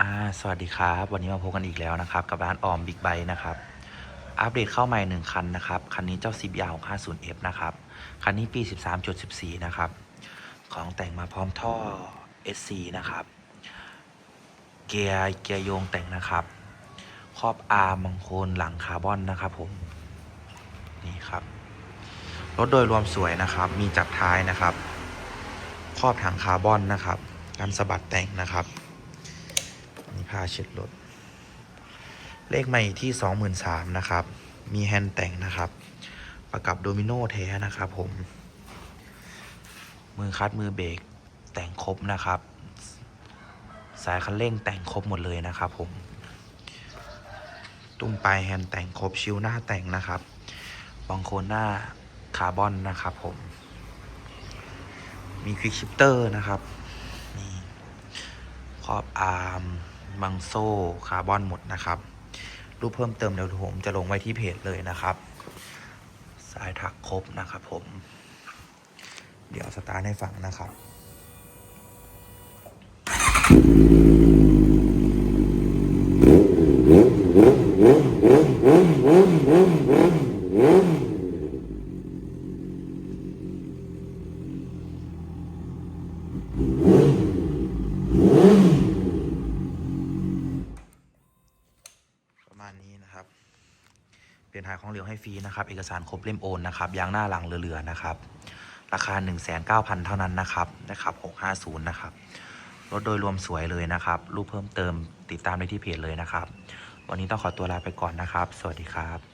อ่าสวัสดีครับ วันนี้มาพบกันอีกแล้วนะครับ กับร้านออมบิ๊กไบนะครับ อัปเดตเข้าใหม่หนึ่งคันนะครับ คันนี้เจ้า CBR 650F นะครับ คันนี้ปี 13.14 นะครับ ของแต่งมาพร้อมท่อ SC นะครับ เกียร์เกียร์โยงแต่งนะครับ ครอบอาร์มังโคนหลังคาร์บอนนะครับผม นี่ครับ รถโดยรวมสวยนะครับ มีจับท้ายนะครับ ครอบถังคาร์บอนนะครับ การสะบัดแต่งนะครับ ผ้าเช็ดรถ เลขใหม่ที่สองหมื่นสามนะครับ มีแฮนด์แต่งนะครับ ประกับโดมิโนแท้นะครับผม มือคัดมือเบรกแต่งครบนะครับ สายคันเร่งแต่งครบหมดเลยนะครับผม ตุ้มปลายแฮนด์แต่งครบชิวหน้าแต่งนะครับบังโคนหน้าคาร์บอนนะครับผม มีควิกชิปเตอร์นะครับ นี่ครอบอาร์ม บังโซ่คาร์บอนหมดนะครับ รูปเพิ่มเติมเดี๋ยวผมจะลงไว้ที่เพจเลยนะครับ สายถักครบนะครับผม เดี๋ยวสตาร์ทให้ฟังนะครับประมาณนี้ นะครับ เปลี่ยนถ่ายของเหลวให้ฟรีนะครับ เอกสารครบเล่มโอนนะครับ ยางหน้าหลังเหลือๆนะครับ ราคา 1 9 0 0 0 เท่านั้นนะครับนะครับ650 นะครับ รถโดยรวมสวยเลยนะครับ รูปเพิ่มเติมติดตามได้ที่เพจเลยนะครับ วันนี้ต้องขอตัวลาไปก่อนนะครับ สวัสดีครับ